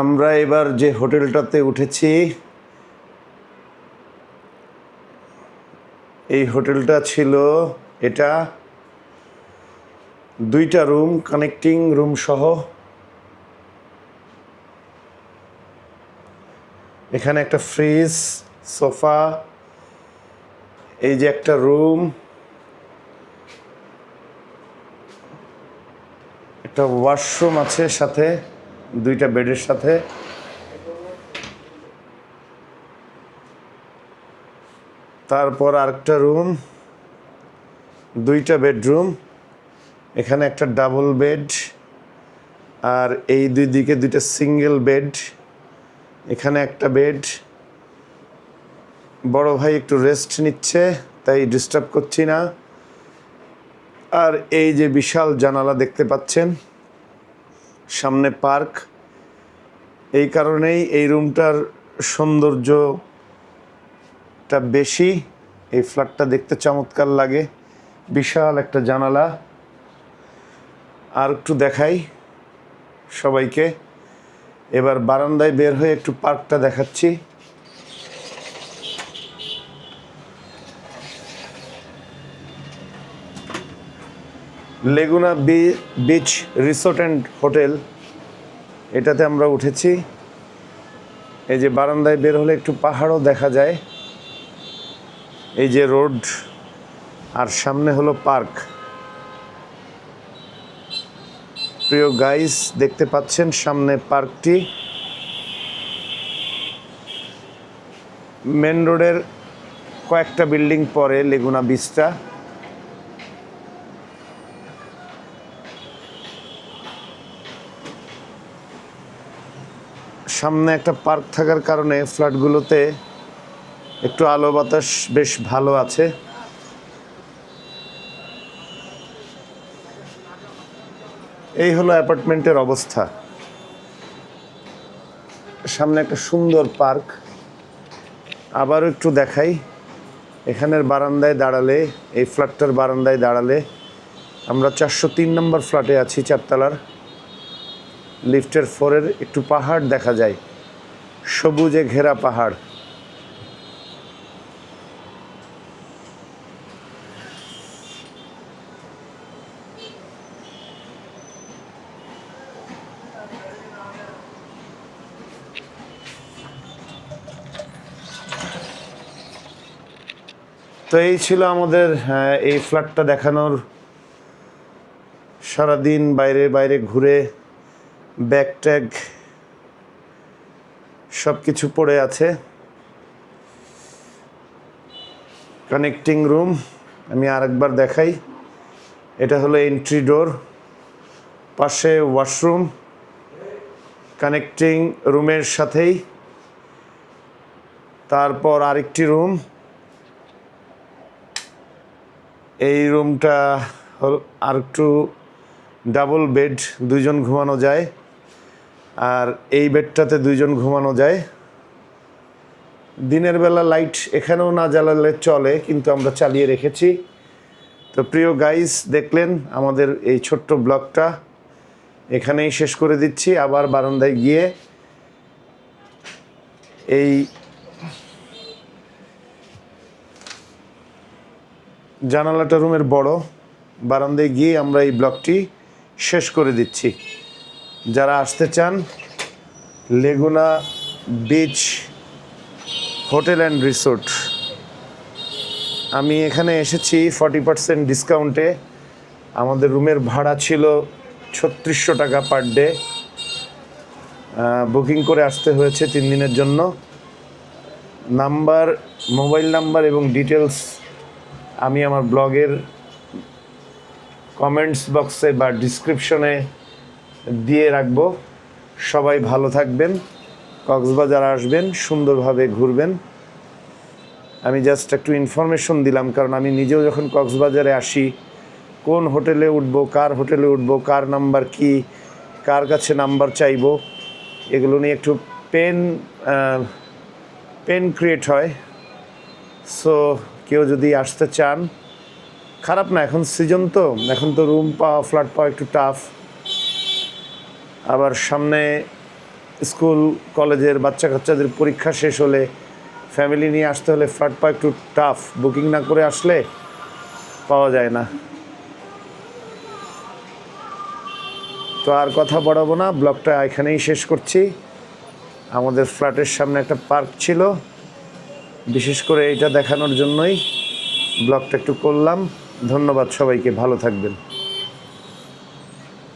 আমরা এবার যে হোটেলটাতে উঠেছি, এই হোটেলটা ছিল এটা দুইটা রুম, কানেক্টিং রুম সহ। এখানে একটা ফ্রিজ, সোফা, এই যে একটা রুম, একটা ওয়াশরুম আছে সাথে। দুইটা বেডের সাথে। তারপর আরেকটা রুম, দুইটা বেডরুম, এখানে একটা ডাবল বেড, আর এই দুই দিকে দুইটা সিঙ্গেল বেড, এখানে একটা বেড। বড় ভাই একটু রেস্ট নিচ্ছে, তাই ডিস্টার্ব করছি না। আর এই যে বিশাল জানালা দেখতে পাচ্ছেন সামনে পার্ক। এই কারণেই এই রুমটার সৌন্দর্যটা বেশি। এই ফ্ল্যাটটা দেখতে চমৎকার লাগে। বিশাল একটা জানালা। আর একটু দেখাই সবাইকে। এবার বারান্দায় বের হয়ে একটু পার্কটা দেখাচ্ছি। Laguna beach resort and hotel এটাতে আমরা উঠেছি। এই যে বারান্দায় বের হলে একটু পাহাড়ও দেখা যায়। এই যে রোড, আর সামনে হলো পার্ক। প্রিয় গাইস, দেখতে পাচ্ছেন সামনে পার্কটি। মেন রোডের কয়েকটা বিল্ডিং পরে লেগুনা বিচটা সামনে একটা পার্ক থাকার কারণে ফ্ল্যাটগুলোতে একটু আলো বাতাস বেশ ভালো আছে। এই হলো অ্যাপার্টমেন্টের অবস্থা। সামনে একটা সুন্দর পার্ক। আবারও একটু দেখাই। এখানের বারান্দায় দাঁড়ালে, এই ফ্ল্যাটটার বারান্দায় দাঁড়ালে আমরা চারশো তিন নম্বর ফ্ল্যাটে আছি চারতলার। লিফটের ফোরের একটু পাহাড় দেখা যায়। সবুজে ঘেরা পাহাড়। তো এই ছিল আমাদের এই ফ্ল্যাটটা দেখানোর সারাদিন বাইরে বাইরে ঘুরে ব্যাগ ট্যাগ সব কিছু পড়ে আছে। কানেক্টিং রুম আমি আরেকবার দেখাই। এটা হলো এন্ট্রি ডোর পাশে ওয়াশরুম কানেক্টিং রুমের সাথেই। তারপর আরেকটি রুম এই রুমটা হল আর একটু ডাবল বেড দুইজন ঘুমানো যায়। আর এই বেডটাতে দুইজন ঘুমানো যায়। দিনের বেলা লাইট এখানেও না জ্বালালে চলে, কিন্তু আমরা চালিয়ে রেখেছি। তো প্রিয় গাইস, দেখলেন আমাদের এই ছোট্ট ব্লগটা। এখানেই শেষ করে দিচ্ছি। আবার বারান্দায় গিয়ে এই জানালাটা রুমের বড়। বারান্দায় গিয়ে আমরা এই ব্লগটি শেষ করে দিচ্ছি। যারা আসতে চান Laguna beach hotel and resort আমি এখানে এসেছি ফর্টি পার্সেন্ট ডিসকাউন্টে আমাদের রুমের ভাড়া ছিল ছত্রিশশো টাকা পার ডে বুকিং করে আসতে হয়েছে তিন দিনের জন্য। নাম্বার মোবাইল নাম্বার এবং ডিটেলস আমি আমার ব্লগের কমেন্টস বক্সে বা ডিসক্রিপশনে দিয়ে রাখব। সবাই ভালো থাকবেন, কক্সবাজার আসবেন, সুন্দরভাবে ঘুরবেন। আমি জাস্ট একটু ইনফরমেশন দিলাম, কারণ আমি নিজেও যখন কক্সবাজারে আসি, কোন হোটেলে উঠবো, কার হোটেলে উঠবো, কার নাম্বার কি, কার কাছে নাম্বার চাইব, এগুলো নিয়ে একটু পেন পেন ক্রিয়েট হয়। সো কেউ যদি আসতে চান, খারাপ না, এখন সিজন তো, এখন তো রুম পাওয়া ফ্ল্যাট পাওয়া একটু টাফ আবার সামনে স্কুল, কলেজের বাচ্চা কাচ্চাদের পরীক্ষা শেষ হলে ফ্যামিলি নিয়ে আসতে হলে ফ্ল্যাট পাওয়া একটু টাফ বুকিং না করে আসলে পাওয়া যায় না। তো আর কথা বাড়াবো না, ব্লগটা এখানেই শেষ করছি। আমাদের ফ্ল্যাটের সামনে একটা পার্ক ছিল। বিশেষ করে এটা দেখানোর জন্যই ব্লগটা একটু করলাম। ধন্যবাদ সবাইকে, ভালো থাকবেন।